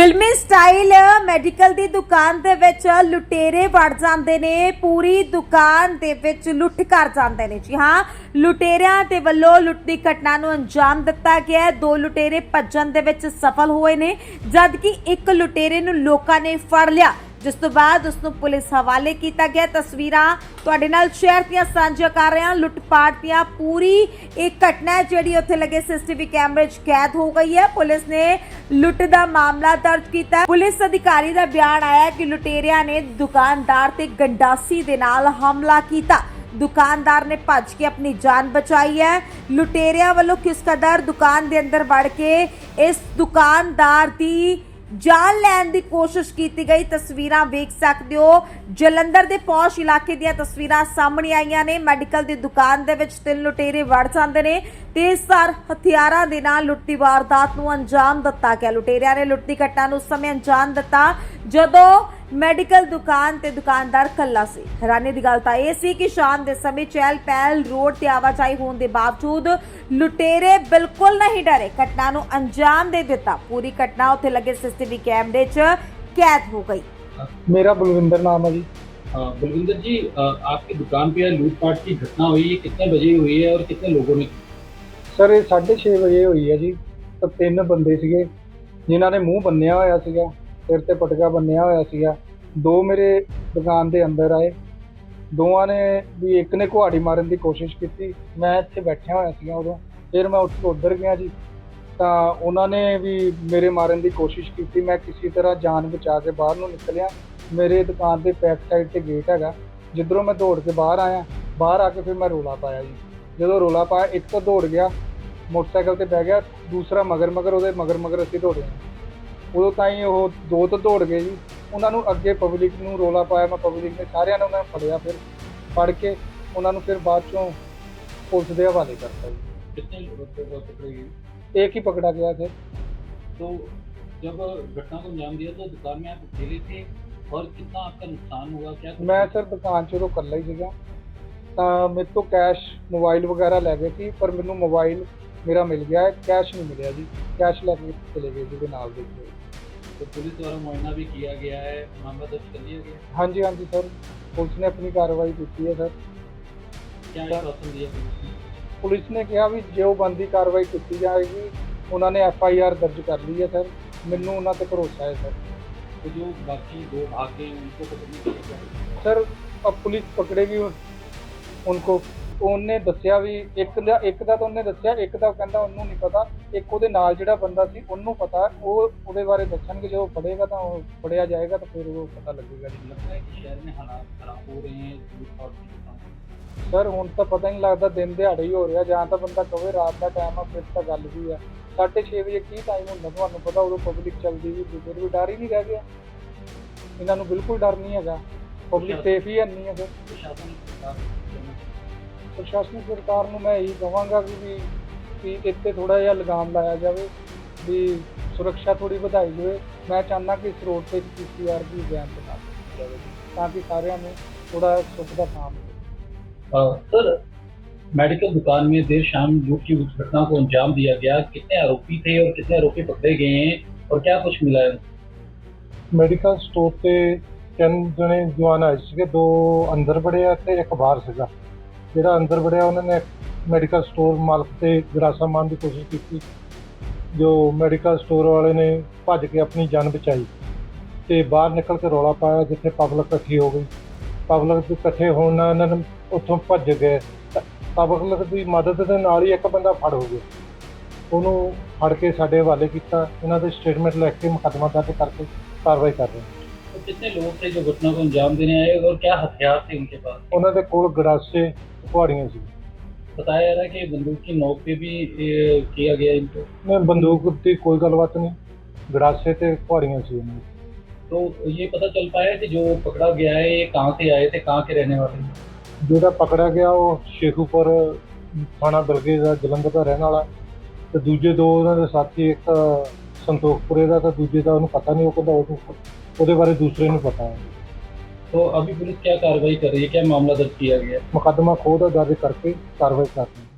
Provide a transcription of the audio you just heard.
ਫਿਲਮੀ style medical ਦੀ ਦੁਕਾਨ ਦੇ ਵਿੱਚ ਲੁਟੇਰੇ ਵੜ ਜਾਂਦੇ ਨੇ, ਪੂਰੀ ਦੁਕਾਨ ਦੇ ਵਿੱਚ ਲੁੱਟ ਕਰ ਜਾਂਦੇ ਨੇ। ਜੀ ਹਾਂ, ਲੁਟੇਰਿਆਂ ਦੇ ਵੱਲੋਂ ਲੁੱਟ ਦੀ ਘਟਨਾ ਨੂੰ ਅੰਜਾਮ ਦਿੱਤਾ ਗਿਆ ਹੈ। ਦੋ ਲੁਟੇਰੇ ਭੱਜਣ ਦੇ ਵਿੱਚ ਸਫਲ ਹੋਏ ਨੇ, ਜਦਕਿ ਇੱਕ ਲੁਟੇਰੇ ਨੂੰ ਲੋਕਾਂ ਨੇ ਫੜ ਲਿਆ। ਜਿਸ ਤੋਂ ਬਾਅਦ ਉਸ ਨੂੰ ਪੁਲਿਸ ਹਵਾਲੇ ਕੀਤਾ ਗਿਆ। ਤਸਵੀਰਾਂ ਤੁਹਾਡੇ ਨਾਲ ਸ਼ੇਅਰ ਦੀਆਂ, ਸਾਂਝੀਆਂ ਕਰ ਰਹੇ ਹਾਂ। ਲੁੱਟਪਾਟ ਦੀਆਂ ਪੂਰੀ ਇਹ ਘਟਨਾ ਜਿਹੜੀ ਉੱਥੇ ਲੱਗੇ ਸੀਸੀਟੀਵੀ ਕੈਮਰੇ 'ਚ ਕੈਦ ਹੋ ਗਈ ਹੈ। ਪੁਲਿਸ ਨੇ ਲੁੱਟ ਦਾ ਮਾਮਲਾ ਦਰਜ ਕੀਤਾ ਪੁਲਿਸ ਅਧਿਕਾਰੀ ਦਾ ਬਿਆਨ ਆਇਆ ਕਿ ਲੁਟੇਰਿਆਂ ਨੇ ਦੁਕਾਨਦਾਰ ਤੇ ਗੰਡਾਸੀ ਦੇ ਨਾਲ ਹਮਲਾ ਕੀਤਾ। ਦੁਕਾਨਦਾਰ ਨੇ ਭੱਜ ਕੇ ਆਪਣੀ ਜਾਨ ਬਚਾਈ ਹੈ। ਲੁਟੇਰਿਆਂ ਵੱਲੋਂ ਕਿਸ ਕਦਰ ਦੁਕਾਨ ਦੇ ਅੰਦਰ ਵੜ ਕੇ ਇਸ ਦੁਕਾਨਦਾਰ ਦੀ ਜਾਨ ਲੈਣ ਦੀ ਕੋਸ਼ਿਸ਼ ਕੀਤੀ ਗਈ। ਤਸਵੀਰਾਂ ਵੇਖ ਸਕਦੇ ਹੋ। ਜਲੰਧਰ ਦੇ ਪੌਸ਼ ਇਲਾਕੇ ਦੀਆਂ ਤਸਵੀਰਾਂ ਸਾਹਮਣੇ ਆਈਆਂ ਨੇ। ਮੈਡੀਕਲ ਦੀ ਦੁਕਾਨ ਦੇ ਵਿੱਚ ਤਿੰਨ ਲੁਟੇਰੇ ਵੜ ਜਾਂਦੇ ਨੇ। ਤੇਜ਼ਧਾਰ ਹਥਿਆਰਾਂ ਦੇ ਨਾਲ ਲੁੱਟ ਦੀ ਵਾਰਦਾਤ ਨੂੰ ਅੰਜਾਮ ਦਿੱਤਾ ਗਿਆ। ਲੁਟੇਰਿਆਂ ਨੇ ਲੁੱਟ ਦੀ ਘਟਨਾ ਨੂੰ ਉਸ ਸਮੇਂ ਅੰਜਾਮ ਦਿੱਤਾ। ਜਦੋਂ ਮੈਡੀਕਲ ਦੁਕਾਨ ਤੇ ਦੁਕਾਨਦਾਰ ਕੱਲਾ ਸੀ ਹੈਰਾਨੀ ਦੀ ਗੱਲ ਤਾਂ ਇਹ ਸੀ ਕਿ ਸ਼ਾਮ ਦੇ ਸਮੇਂ ਚਹਿਲ ਪਹਿਲ ਰੋਡ ਤੇ ਆਵਾਜਾਈ ਹੋਣ ਦੇ ਬਾਵਜੂਦ ਲੁਟੇਰੇ ਬਿਲਕੁਲ ਨਹੀਂ ਡਰੇ ਘਟਨਾ ਨੂੰ ਅੰਜਾਮ ਦੇ ਦਿੱਤਾ ਪੂਰੀ ਘਟਨਾ ਉੱਥੇ ਲੱਗੇ ਸੀਸੀਟੀਵੀ ਕੈਮਰੇ 'ਚ ਕੈਦ ਹੋ ਗਈ मेरा बलविंदर नाम है जी अ, बलविंदर जी अ, आपकी दुकान पे लूटपाट की घटना हुई ये कितने बजे हुई है और कितने लोगों ने ਸਰ ਇਹ 6:30 ਵਜੇ ਹੋਈ ਹੈ ਜੀ ਤਾਂ ਤਿੰਨ ਬੰਦੇ ਸੀਗੇ ਜਿਨ੍ਹਾਂ ਨੇ ਮੂੰਹ ਬੰਨਿਆ ਹੋਇਆ ਸੀਗਾ ਸਿਰ ਤੇ ਪਟਕਾ ਬੰਨਿਆ ਹੋਇਆ ਸੀਗਾ। ਦੋ ਮੇਰੇ ਦੁਕਾਨ ਦੇ ਅੰਦਰ ਆਏ। ਦੋਵਾਂ ਨੇ ਵੀ ਇੱਕ ਨੇ ਕੁਹਾੜੀ ਮਾਰਨ ਦੀ ਕੋਸ਼ਿਸ਼ ਕੀਤੀ। ਮੈਂ ਇੱਥੇ ਬੈਠਿਆ ਹੋਇਆ ਸੀਗਾ ਉਦੋਂ। ਫਿਰ ਮੈਂ ਉੱਠ ਉੱਧਰ ਗਿਆ ਜੀ। ਤਾਂ ਉਹਨਾਂ ਨੇ ਵੀ ਮੇਰੇ ਮਾਰਨ ਦੀ ਕੋਸ਼ਿਸ਼ ਕੀਤੀ। ਮੈਂ ਕਿਸੇ ਤਰ੍ਹਾਂ ਜਾਨ ਬਚਾ ਕੇ ਬਾਹਰ ਨੂੰ ਨਿਕਲਿਆ। ਮੇਰੇ ਦੁਕਾਨ ਦੇ ਬੈਕ ਸਾਈਡ ਤੇ ਗੇਟ ਹੈਗਾ। ਜਿੱਧਰੋਂ ਮੈਂ ਦੌੜ ਕੇ ਬਾਹਰ ਆਇਆ, ਬਾਹਰ ਆ ਕੇ ਫਿਰ ਮੈਂ ਰੋਲਾ ਪਾਇਆ ਜੀ। ਜਦੋਂ ਰੋਲਾ ਪਾਇਆ, ਇੱਕ ਤਾਂ ਦੌੜ ਗਿਆ, ਮੋਟਰਸਾਈਕਲ ਤੇ ਬਹਿ ਗਿਆ, ਦੂਸਰਾ ਮਗਰ ਮਗਰ ਉਹਦੇ ਮਗਰ ਮਗਰ ਅਸੀਂ ਦੌੜੇ। ਉਦੋਂ ਤਾਈਂ ਉਹ ਦੋ ਤੋਂ ਦੌੜ ਗਏ ਜੀ ਉਹਨਾਂ ਨੂੰ ਅੱਗੇ ਪਬਲਿਕ ਨੂੰ ਰੋਲਾ ਪਾਇਆ ਮੈਂ ਪਬਲਿਕ ਨੇ ਸਾਰਿਆਂ ਨੇ ਉਹਨਾਂ ਨੂੰ ਫੜਿਆ ਫਿਰ ਫੜ ਕੇ ਉਹਨਾਂ ਨੂੰ ਫਿਰ ਬਾਅਦ ਚੋਂ ਪੁਲਿਸ ਦੇ ਹਵਾਲੇ ਕਰਤਾ ਜੀ कितने लोग प- पकड़े गए ਇੱਕ ਹੀ ਪਕੜਾ ਗਿਆ ਸੀ तो जब घटना को अंजाम दिया तो दुकान में आप अकेले थे और कितना आपका नुकसान हुआ क्या कुछ- ਮੈਂ ਸਰ ਦੁਕਾਨ 'ਚ ਉਦੋਂ ਇਕੱਲਾ ਹੀ ਸੀਗਾ ਤਾਂ ਮੇਰੇ ਤੋਂ ਕੈਸ਼ ਮੋਬਾਈਲ ਵਗੈਰਾ ਲੈ ਗਏ ਸੀ ਪਰ ਮੈਨੂੰ ਮੋਬਾਈਲ ਮੇਰਾ ਮਿਲ ਗਿਆ ਹੈ, ਕੈਸ਼ ਨਹੀਂ ਮਿਲਿਆ ਜੀ। ਕੈਸ਼ ਲੈ ਕੇ ਚਲੇ ਗਏ ਜਿਹਦੇ ਨਾਲ ਦੇ ਸੀ। तो पुलिस द्वारा मुआयना भी किया गया है मामला दर्ज कर लिया ਹਾਂਜੀ ਹਾਂਜੀ ਸਰ। ਪੁਲਿਸ ਨੇ ਆਪਣੀ ਕਾਰਵਾਈ ਕੀਤੀ ਹੈ ਸਰ। क्या आश्वासन दिया पुलिस ਪੁਲਿਸ ਨੇ? ਕਿਹਾ ਵੀ ਜੇ ਉਹ ਬੰਦੀ ਕਾਰਵਾਈ ਕੀਤੀ ਜਾਏਗੀ ਉਹਨਾਂ ਨੇ ਐਫ ਆਈ ਆਰ ਦਰਜ ਕਰ ਲਈ ਹੈ ਸਰ। ਮੈਨੂੰ ਉਹਨਾਂ ਤੇ ਭਰੋਸਾ ਹੈ ਸਰ। तो जो बाकी दो भाग गए हैं, उनको पकड़ने के लिए क्या है? सर ਉਹਨੇ ਦੱਸਿਆ ਵੀ ਇੱਕ ਦਾ ਇੱਕ ਦਾ ਤਾਂ ਉਹਨੇ ਦੱਸਿਆ, ਇੱਕ ਦਾ ਕਹਿੰਦਾ ਉਹਨੂੰ ਨਹੀਂ ਪਤਾ। ਇੱਕ ਉਹਦੇ ਨਾਲ ਜਿਹੜਾ ਬੰਦਾ ਸੀ, ਉਹਨੂੰ ਪਤਾ, ਉਹ ਉਹਦੇ ਬਾਰੇ ਦੱਸਣਗੇ, ਜਦੋਂ ਫੜੇਗਾ ਤਾਂ ਉਹ ਫੜਿਆ ਜਾਏਗਾ ਤਾਂ ਫਿਰ ਉਹ ਪਤਾ ਲੱਗੇਗਾ ਲੱਗਦਾ ਹੈ ਸਰ, ਹੁਣ ਤਾਂ ਪਤਾ ਹੀ ਨਹੀਂ ਲੱਗਦਾ, ਦਿਨ ਦਿਹਾੜੇ ਹੀ ਹੋ ਰਿਹਾ, ਜਾਂ ਤਾਂ ਬੰਦਾ ਕਵੇ ਰਾਤ ਦਾ ਟਾਈਮ ਆ, ਫਿਰ ਤਾਂ ਗੱਲ ਵੀ ਆ। 6:30 ਵਜੇ ਕੀ ਟਾਈਮ ਹੁੰਦਾ, ਤੁਹਾਨੂੰ ਪਤਾ, ਉਦੋਂ ਪਬਲਿਕ ਚੱਲਦੀ ਵੀ ਫਿਰ ਵੀ ਡਰ ਹੀ ਨਹੀਂ ਰਹਿ ਗਿਆ। ਇਹਨਾਂ ਨੂੰ ਬਿਲਕੁਲ ਡਰ ਨਹੀਂ ਹੈਗਾ। ਪਬਲਿਕ ਸੇਫ ਹੀ ਹੈ ਨਹੀਂ ਹੈ ਫਿਰ ਪ੍ਰਸ਼ਾਸਨਿਕ ਸਰਕਾਰ ਨੂੰ ਮੈਂ ਇਹੀ ਕਹਾਂਗਾ ਕਿ ਵੀ ਕਿ ਇੱਥੇ ਥੋੜਾ ਜਿਹਾ ਲਗਾਮ ਲਾਇਆ ਜਾਵੇ ਵੀ ਸੁਰੱਖਿਆ ਥੋੜੀ ਵਧਾਈ ਜਾਵੇ ਮੈਂ ਚਾਹੁੰਦਾ ਕਿ ਇਸ ਰੋਡ ਤੇ ਪੀਸੀਆਰ ਦੀ ਬਿਆਨ ਬਣਾ ਦਿੱਤੀ ਜਾਵੇ ਤਾਂ ਕਿ ਸਾਰਿਆਂ ਨੂੰ ਥੋੜਾ ਸੁੱਖ ਦਾ ਸਾਮ ਮਿਲੇ अ, सर मेडिकल दुकान में देर शाम लूट की उस घटना को अंजाम दिया गया कितने आरोपी थे और कितने आरोपी पकड़े गए हैं और क्या कुछ मिला है ਮੈਡੀਕਲ ਸਟੋਰ ਤੇ ਤਿੰਨ ਜਣੇ ਜਵਾਨ ਆਏ ਸੀਗੇ ਦੋ ਅੰਦਰ ਵੜਿਆ ਤੇ ਇੱਕ ਬਾਹਰ ਸੀਗਾ ਜਿਹੜਾ ਅੰਦਰ ਵੜਿਆ ਉਹਨਾਂ ਨੇ ਮੈਡੀਕਲ ਸਟੋਰ ਮਾਲਕ ਤੇ ਗਰਾਸਾ ਮਾਰਨ ਦੀ ਕੋਸ਼ਿਸ਼ ਕੀਤੀ ਜੋ ਮੈਡੀਕਲ ਸਟੋਰ ਵਾਲੇ ਨੇ ਭੱਜ ਕੇ ਆਪਣੀ ਜਾਨ ਬਚਾਈ ਤੇ ਬਾਹਰ ਨਿਕਲ ਕੇ ਰੌਲਾ ਪਾਇਆ ਜਿੱਥੇ ਪਬਲਿਕ ਇਕੱਠੀ ਹੋ ਗਈ ਪਬਲਿਕ ਦੇ ਇਕੱਠੇ ਹੋਣ ਨਾਲ ਇਹਨਾਂ ਨੂੰ ਉੱਥੋਂ ਭੱਜ ਗਏ ਪਬਲਿਕ ਦੀ ਮਦਦ ਦੇ ਨਾਲ ਹੀ ਇੱਕ ਬੰਦਾ ਫੜ ਹੋ ਗਿਆ ਉਹਨੂੰ ਫੜ ਕੇ ਸਾਡੇ ਹਵਾਲੇ ਕੀਤਾ ਇਹਨਾਂ ਦੇ ਸਟੇਟਮੈਂਟ ਲੈ ਕੇ ਮੁਕੱਦਮਾ ਦਰਜ ਕਰਕੇ ਕਾਰਵਾਈ ਕਰ ਰਹੇ ਹਾਂ तो कितने लोग थे जो घटना को अंजाम देने आए और क्या हथियार थे उनके पास ਉਹਨਾਂ ਦੇ ਕੋਲ ਗੜਾਸੇ ਕੁਹਾੜੀਆਂ ਸੀ बताया जा रहा है कि बंदूक की नोक पे भी ए, किया गया इनको ਮੈਂ ਬੰਦੂਕ ਦੀ ਕੋਈ ਗੱਲਬਾਤ ਨਹੀਂ ਗੜਾਸੇ ਤੇ ਕੁਹਾੜੀਆਂ ਸੀ ਉਹਨਾਂ ਦੇ। तो ये पता चल पाया कि जो पकड़ा गया है ये कहाँ से आए थे कहाँ के रहने वाले हैं ਜਿਹੜਾ ਪਕੜਿਆ ਗਿਆ ਉਹ ਸ਼ੇਖੂਪੁਰ ਥਾਣਾ ਦਲਗੇ ਦਾ ਜਲੰਧਰ ਦਾ ਰਹਿਣ ਵਾਲਾ ਤੇ ਦੂਜੇ ਦੋ ਉਹਨਾਂ ਦੇ ਸਾਥੀ ਇੱਕ ਸੰਤੋਖਪੁਰੇ ਦਾ ਤੇ ਦੂਜੇ ਦਾ ਉਹਨੂੰ ਪਤਾ ਨਹੀਂ ਉਹ ਕਹਿੰਦਾ ਉਹਨੂੰ ਉਹਦੇ ਬਾਰੇ ਦੂਸਰੇ ਨੂੰ ਪਤਾ ਹੈ तो अभी पुलिस क्या कार्रवाई कर रही है क्या मामला दर्ज किया गया है मुकदमा खोद और दर्ज करके कार्रवाई कर रही है